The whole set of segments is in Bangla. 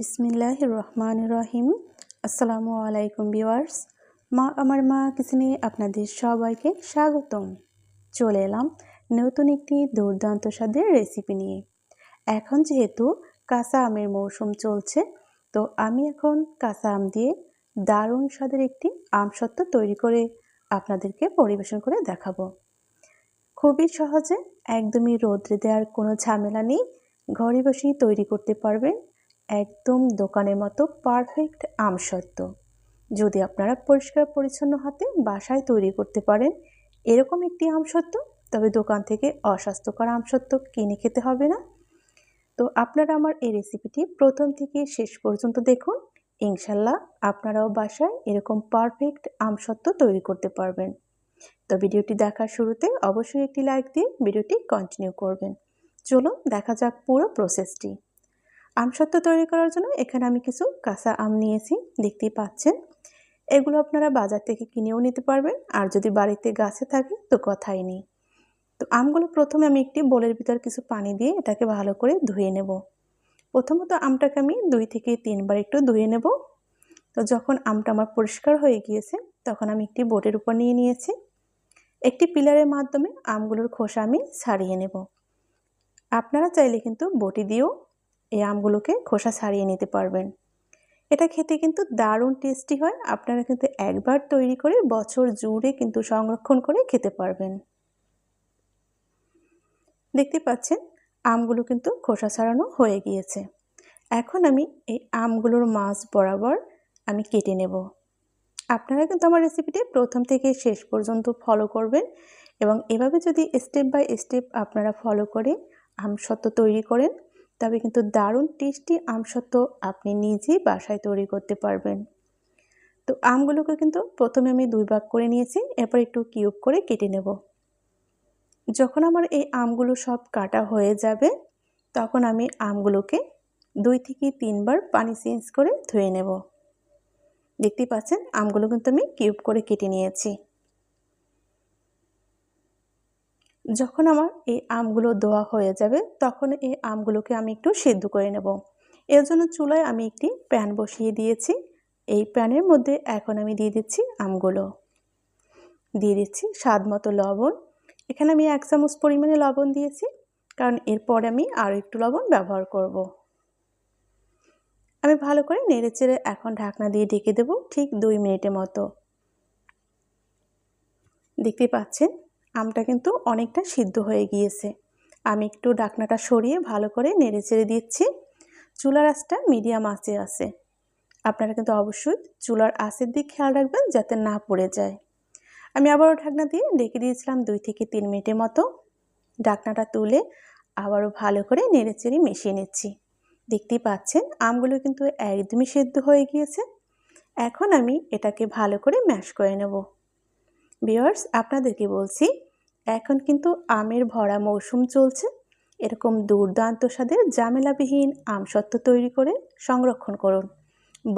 বিসমিল্লাহ রহমান রহিম আসসালামু আলাইকুম ভিউয়ার্স। মা, আমার মা কিচেনে আপনাদের সবাইকে স্বাগতম। চলে এলাম নতুন একটি দুর্দান্ত স্বাদের রেসিপি নিয়ে। এখন যেহেতু কাঁচা আমের মৌসুম চলছে, তো আমি এখন কাঁচা আম দিয়ে দারুণ স্বাদের একটি আমসত্ত্ব তৈরি করে আপনাদেরকে পরিবেশন করে দেখাবো। খুবই সহজে একদমই রোদ্রে দেওয়ার কোনো ঝামেলা নেই। ঘরে বসেই তৈরি করতে পারবেন। একদম দোকানের মতো পারফেক্ট আমসত্ত্ব। যদি আপনারা পরিষ্কার পরিচ্ছন্ন হাতে বাসায় তৈরি করতে পারেন, এরকম একটি আমসত্ত্ব, তবে দোকান থেকে অস্বাস্থ্যকর আমসত্ত্ব কিনে খেতে হবে না। তো আপনারা আমার এই রেসিপিটি প্রথম থেকে শেষ পর্যন্ত দেখুন ইনশাল্লাহ আপনারাও বাসায় এরকম পারফেক্ট আমসত্ত্ব তৈরি করতে পারবেন। তো ভিডিওটি দেখার শুরুতে অবশ্যই একটি লাইক দিয়ে ভিডিওটি কন্টিনিউ করবেন। চলুন দেখা যাক পুরো প্রসেসটি আমসত্ত্ব তৈরি করার জন্য এখানে আমি কিছু কাঁচা আম নিয়েছি, দেখতেই পাচ্ছেন। এগুলো আপনারা বাজার থেকে কিনেও নিতে পারবেন, আর যদি বাড়িতে গাছে থাকে তো কথাই নেই। তো আমগুলো প্রথমে আমি একটি বোলের ভিতর কিছু পানি দিয়ে এটাকে ভালো করে ধুয়ে নেব। প্রথমত আমটাকে আমি দুই থেকে তিনবার একটু ধুয়ে নেব। তো যখন আমটা আমার পরিষ্কার হয়ে গিয়েছে, তখন আমি একটি বোটের উপর নিয়ে নিয়েছি। একটি পিলারের মাধ্যমে আমগুলোর খোসা আমি ছাড়িয়ে নেব। আপনারা চাইলে কিন্তু বটি দিয়েও এই আমগুলোকে খোসা ছাড়িয়ে নিতে পারবেন। এটা খেতে কিন্তু দারুণ টেস্টি হয়। আপনারা কিন্তু একবার তৈরি করে বছর জুড়ে কিন্তু সংরক্ষণ করে খেতে পারবেন। দেখতে পাচ্ছেন, আমগুলো কিন্তু খোসা ছাড়ানো হয়ে গিয়েছে। এখন আমি এই আমগুলোর মাছ বরাবর আমি কেটে নেব। আপনারা কিন্তু আমার রেসিপিটি প্রথম থেকে শেষ পর্যন্ত ফলো করবেন এবং এভাবে যদি স্টেপ বাই স্টেপ আপনারা ফলো করে আম আমসত্ত্ব তৈরি করেন তবে কিন্তু দারুণ টেস্টি আমসত্ত্ব আপনি নিজেই বাসায় তৈরি করতে পারবেন। তো আমগুলোকে কিন্তু প্রথমে আমি দুই ভাগ করে নিয়েছি, এরপর একটু কিউব করে কেটে নেব। যখন আমার এই আমগুলো সব কাটা হয়ে যাবে, তখন আমি আমগুলোকে দুই থেকে তিনবার পানি চেঞ্জ করে ধুয়ে নেব। দেখতেই পাচ্ছেন, আমগুলো কিন্তু আমি কিউব করে কেটে নিয়েছি। যখন আমার এই আমগুলো দোয়া হয়ে যাবে, তখন এই আমগুলোকে আমি একটু সেদ্ধ করে নেব। এর জন্য চুলায় আমি একটি প্যান বসিয়ে দিয়েছি। এই প্যানের মধ্যে এখন আমি দিয়ে দিচ্ছি আমগুলো। দিয়ে দিচ্ছি স্বাদ মতো লবণ। এখানে আমি এক চামচ পরিমাণে লবণ দিয়েছি, কারণ এরপর আমি আরও একটু লবণ ব্যবহার করব। আমি ভালো করে নেড়ে চেড়ে এখন ঢাকনা দিয়ে ঢেকে দেব ঠিক দুই মিনিটের মতো। দেখতে পাচ্ছেন? আমটা কিন্তু অনেকটা সিদ্ধ হয়ে গিয়েছে। আমি একটু ডাকনাটা সরিয়ে ভালো করে নেড়ে চেড়ে দিচ্ছি। চুলার আঁচটা মিডিয়াম আঁচে আছে। আপনারা কিন্তু অবশ্যই চুলার আঁচের দিক খেয়াল রাখবেন যাতে না পড়ে যায়। আমি আবারও ঢাকনা দিয়ে ডেকে দিয়েছিলাম দুই থেকে তিন মিনিটের মতো। ঢাকনাটা তুলে আবারও ভালো করে নেড়ে চেড়ে মিশিয়ে নিচ্ছি। দেখতেই পাচ্ছেন, আমগুলো কিন্তু একদমই সেদ্ধ হয়ে গিয়েছে। এখন আমি এটাকে ভালো করে ম্যাশ করে নেব। বিয়ার্স আপনাদেরকে বলছি, এখন কিন্তু আমের ভরা মৌসুম চলছে। এরকম দুর্দান্ত স্বাদের জামেলাবিহীন আমসত্ত্ব তৈরি করে সংরক্ষণ করুন।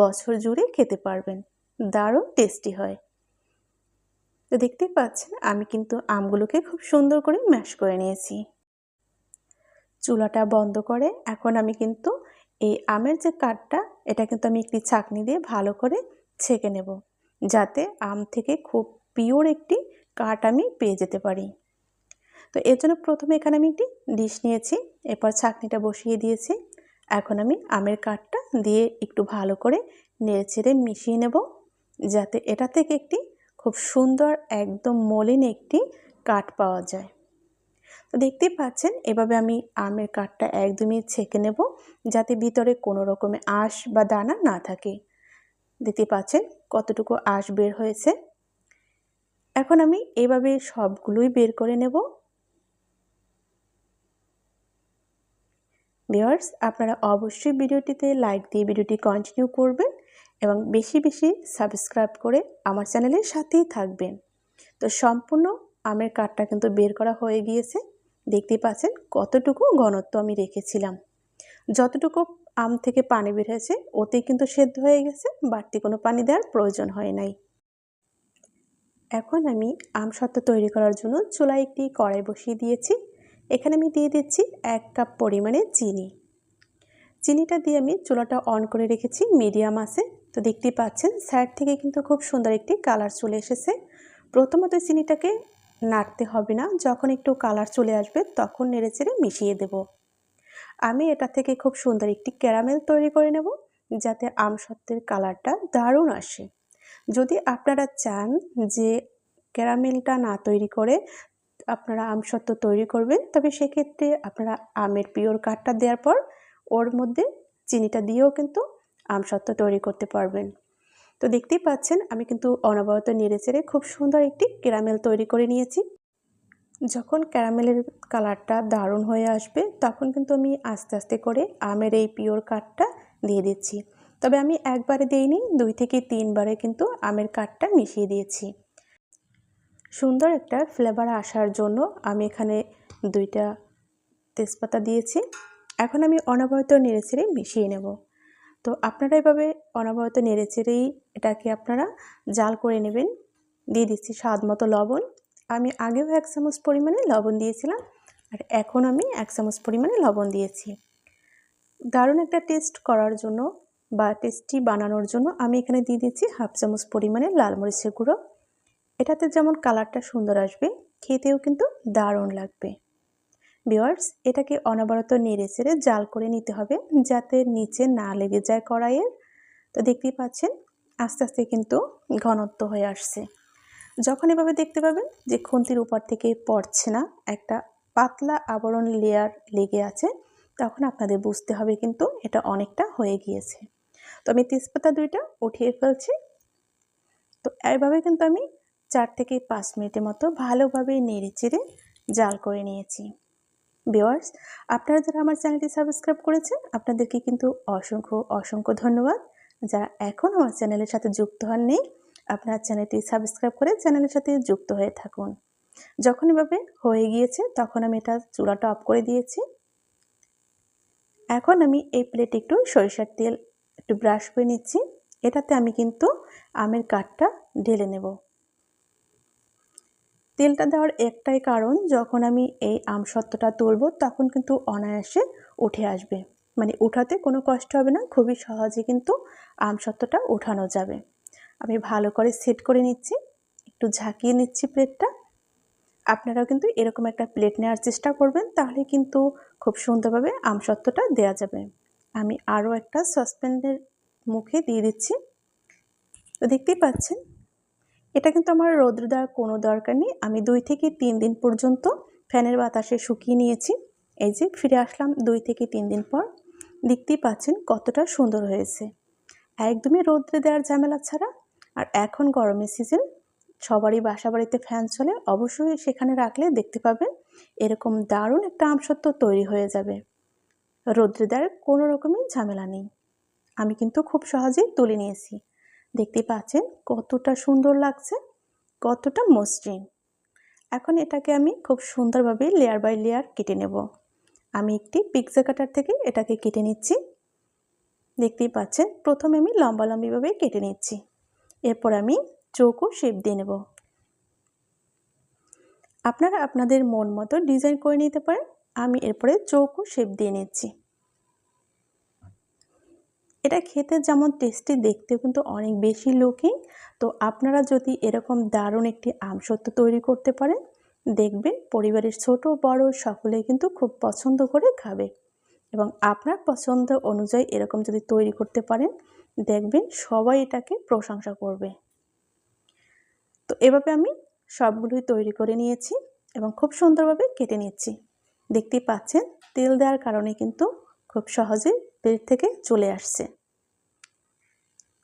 বছর জুড়ে খেতে পারবেন। দারুণ টেস্টি হয়। তো দেখতেই পাচ্ছেন, আমি কিন্তু আমগুলোকে খুব সুন্দর করে ম্যাশ করে নিয়েছি। চুলাটা বন্ধ করে এখন আমি কিন্তু এই আমের যে কাঠটা, এটা কিন্তু আমি একটি ছাকনি দিয়ে ভালো করে ছেঁকে নেব। যাতে আম থেকে খুব পিওর একটি কাঠ আমি পেয়ে যেতে পারি। তো এর জন্য প্রথমে এখানে আমি একটি ডিশ নিয়েছি, এরপর ছাকনিটা বসিয়ে দিয়েছি। এখন আমি আমের কাঠটা দিয়ে একটু ভালো করে নেড়ে ছেড়ে মিশিয়ে নেব, যাতে এটা থেকে একটি খুব সুন্দর একদম মলিন একটি কাঠ পাওয়া যায়। তো দেখতেই পাচ্ছেন, এভাবে আমি আমের কাঠটা একদমই ছেঁকে নেব, যাতে ভিতরে কোনো রকমের আঁশ বা দানা না থাকে। দেখতে পাচ্ছেন কতটুকু আঁশ বের হয়েছে। এখন আমি এভাবে সবগুলোই বের করে নেব। ভিওয়ার্স আপনারা অবশ্যই ভিডিওটিতে লাইক দিয়ে ভিডিওটি কন্টিনিউ করবেন এবং বেশি বেশি সাবস্ক্রাইব করে আমার চ্যানেলের সাথেই থাকবেন। তো সম্পূর্ণ আমের কাঠটা কিন্তু বের করা হয়ে গিয়েছে। দেখতেই পাচ্ছেন কতটুকু ঘনত্ব আমি রেখেছিলাম। যতটুকু আম থেকে পানি বের হয়েছে, ওতেই কিন্তু সেদ্ধ হয়ে গেছে, বাড়তি কোনো পানি দেওয়ার প্রয়োজন হয় নাই। এখন আমি আম সত্ত্ব তৈরি করার জন্য চুলায় একটি কড়াই বসিয়ে দিয়েছি। এখানে আমি দিয়ে দিচ্ছি এক কাপ পরিমাণে চিনি। চিনিটা দিয়ে আমি চুলাটা অন করে রেখেছি, মিডিয়াম আছে। তো দেখতেই পাচ্ছেন সাইড থেকে কিন্তু খুব সুন্দর একটি কালার চলে এসেছে। প্রথমত চিনিটাকে নাড়তে হবে না, যখন একটু কালার চলে আসবে তখন নেড়ে চেড়ে মিশিয়ে দেব। আমি এটা থেকে খুব সুন্দর একটি ক্যারামেল তৈরি করে নেব, যাতে আমসত্ত্বের কালারটা দারুণ আসে। যদি আপনারা চান যে ক্যারামেলটা না তৈরি করে আপনারা আমসত্ত্ব তৈরি করবেন, তবে সেক্ষেত্রে আপনারা আমের পিওর কাঠটা দেওয়ার পর ওর মধ্যে চিনিটা দিয়েও কিন্তু আমসত্ত্ব তৈরি করতে পারবেন। তো দেখতেই পাচ্ছেন, আমি কিন্তু অনবরত নেড়ে চেড়ে খুব সুন্দর একটি ক্যারামেল তৈরি করে নিয়েছি। যখন ক্যারামেলের কালারটা দারুণ হয়ে আসবে, তখন কিন্তু আমি আস্তে আস্তে করে আমের এই পিওর কাঠটা দিয়ে দিচ্ছি। তবে আমি একবারে দিইনি, দুই থেকে তিনবারে কিন্তু আমের কাঠটা মিশিয়ে দিয়েছি। সুন্দর একটা ফ্লেভার আসার জন্য আমি এখানে দুইটা তেজপাতা দিয়েছি। এখন আমি অনবরত নেড়েচেড়ে মিশিয়ে নেব। তো আপনারা এভাবে অনবরত নেড়েচেড়েই এটাকে আপনারা জাল করে নেবেন। দিয়ে দিচ্ছি স্বাদ মতো লবণ। আমি আগেও এক চামচ পরিমাণে লবণ দিয়েছিলাম আর এখন আমি এক চামচ পরিমাণে লবণ দিয়েছি। দারুণ একটা টেস্ট করার জন্য বা টেস্টি বানানোর জন্য আমি এখানে দিয়ে দিচ্ছি হাফ চামচ পরিমাণে লাল মরিচের গুঁড়ো। এটাতে যেমন কালারটা সুন্দর আসবে, খেতেও কিন্তু দারুণ লাগবে। বিওয়ার্স এটাকে অনবরত নেড়ে চেড়ে জাল করে নিতে হবে যাতে নিচে না লেগে যায় কড়াইয়ের তো দেখতেই পাচ্ছেন, আস্তে আস্তে কিন্তু ঘনত্ব হয়ে আসছে। যখন এভাবে দেখতে পাবেন যে খুন্তির উপর থেকে পড়ছে না, একটা পাতলা আবরণ লেয়ার লেগে আছে, তখন আপনাদের বুঝতে হবে কিন্তু এটা অনেকটা হয়ে গিয়েছে। তো আমি তেজপাতা দুইটা উঠিয়ে ফেলছি। তো এইভাবে কিন্তু আমি চার থেকে পাঁচ মিনিটের মতো ভালোভাবে নেড়ে চেড়ে জাল করে নিয়েছি। ভিওয়ার্স আপনারা যারা আমার চ্যানেলটি সাবস্ক্রাইব করেছেন, আপনাদেরকে কিন্তু অসংখ্য অসংখ্য ধন্যবাদ। যারা এখন আমার চ্যানেলের সাথে যুক্ত হননি, আপনার চ্যানেলটি সাবস্ক্রাইব করে চ্যানেলের সাথে যুক্ত হয়ে থাকুন। যখন এভাবে হয়ে গিয়েছে, তখন আমি এটা চুলাটা অফ করে দিয়েছি। এখন আমি এই প্লেটে একটু সরিষার তেল একটু ব্রাশ করে নিচ্ছি। এটাতে আমি কিন্তু আমের কাঠটা ঢেলে নেব। তেলটা দেওয়ার একটাই কারণ, যখন আমি এই আম আমসত্ত্বটা তুলব, তখন কিন্তু অনায়াসে উঠে আসবে। মানে উঠাতে কোনো কষ্ট হবে না, খুবই সহজে কিন্তু আম আমসত্ত্বটা উঠানো যাবে। আমি ভালো করে সেট করে নিচ্ছি, একটু ঝাঁকিয়ে নিচ্ছি প্লেটটা আপনারাও কিন্তু এরকম একটা প্লেট নেওয়ার চেষ্টা করবেন, তাহলে কিন্তু খুব সুন্দরভাবে আম আমসত্ত্বটা দেওয়া যাবে। আমি আরও একটা সসপ্যানের মুখে দিয়ে দিচ্ছি। তো দেখতেই পাচ্ছেন, এটা কিন্তু আমার রৌদ্র দেওয়ার কোনো দরকার নেই। আমি দুই থেকে তিন দিন পর্যন্ত ফ্যানের বাতাসে শুকিয়ে নিয়েছি। এই যে ফিরে আসলাম দুই থেকে তিন দিন পর। দেখতেই পাচ্ছেন কতটা সুন্দর হয়েছে। একদমই রৌদ্রে দেওয়ার ঝামেলা ছাড়া। আর এখন গরমের সিজন সবারই বাসা বাড়িতে ফ্যান চলে, অবশ্যই সেখানে রাখলে দেখতে পাবেন, এরকম দারুণ একটা আমসত্ব তৈরি হয়ে যাবে। রৌদ্রে দেওয়ার কোনো রকমই ঝামেলা নেই। আমি কিন্তু খুব সহজেই তুলে নিয়েছি। দেখতে পাচ্ছেন কতটা সুন্দর লাগছে, কতটা মসৃণ। এখন এটাকে আমি খুব সুন্দরভাবে লেয়ার বাই লেয়ার কেটে নেব। আমি একটি পিৎজা কাটার থেকে এটাকে কেটে নিচ্ছি। দেখতেই পাচ্ছেন প্রথমে আমি লম্বা লম্বিভাবে কেটে নিচ্ছি। এরপর আমি চৌকো শেপ দিয়ে নেব। আপনারা আপনাদের মন মতো ডিজাইন করে নিতে পারেন। আমি এরপরে চৌকো শেপ দিয়ে নিচ্ছি। এটা খেতে যেমন টেস্টি দেখতেও কিন্তু অনেক বেশি লুকিং তো আপনারা যদি এরকম দারুণ একটি আমসত্ব তৈরি করতে পারেন, দেখবেন পরিবারের ছোট বড় সকলেই কিন্তু খুব পছন্দ করে খাবে। এবং আপনার পছন্দ অনুযায়ী এরকম যদি তৈরি করতে পারেন, দেখবেন সবাই এটাকে প্রশংসা করবে। তো এভাবে আমি সবগুলোই তৈরি করে নিয়েছি এবং খুব সুন্দরভাবে কেটে নিচ্ছি। দেখতেই পাচ্ছেন, তেল দেওয়ার কারণে কিন্তু খুব সহজেই প্লেট থেকে চলে আসছে।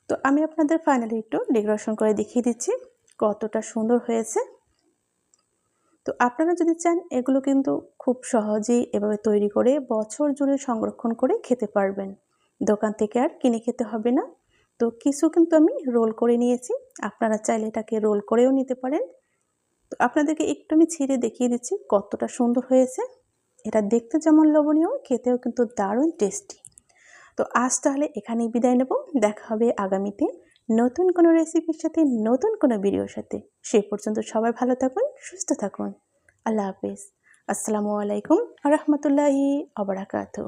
তো আমি আপনাদের ফাইনালি একটু ডেকোরেশন করে দেখিয়ে দিচ্ছি, কতটা সুন্দর হয়েছে। তো আপনারা যদি চান, এগুলো কিন্তু খুব সহজেই এভাবে তৈরি করে বছর জুড়ে সংরক্ষণ করে খেতে পারবেন। দোকান থেকে আর কিনে খেতে হবে না। তো কিছু কিন্তু আমি রোল করে নিয়েছি, আপনারা চাইলে এটাকে রোল করেও নিতে পারেন। তো আপনাদেরকে একটু আমি ছিঁড়ে দেখিয়ে দিচ্ছি কতটা সুন্দর হয়েছে। এটা দেখতে যেমন লোভনীয়, খেতেও কিন্তু দারুণ টেস্টি। তো আজ তাহলে এখানেই বিদায় নেব। দেখা হবে আগামীতে নতুন কোনো রেসিপির সাথে, নতুন কোনো ভিডিওর সাথে। সে পর্যন্ত সবাই ভালো থাকুন, সুস্থ থাকুন। আল্লাহ হাফিজ। আসসালামু আলাইকুম রহমতুল্লাহি আবরাকাতু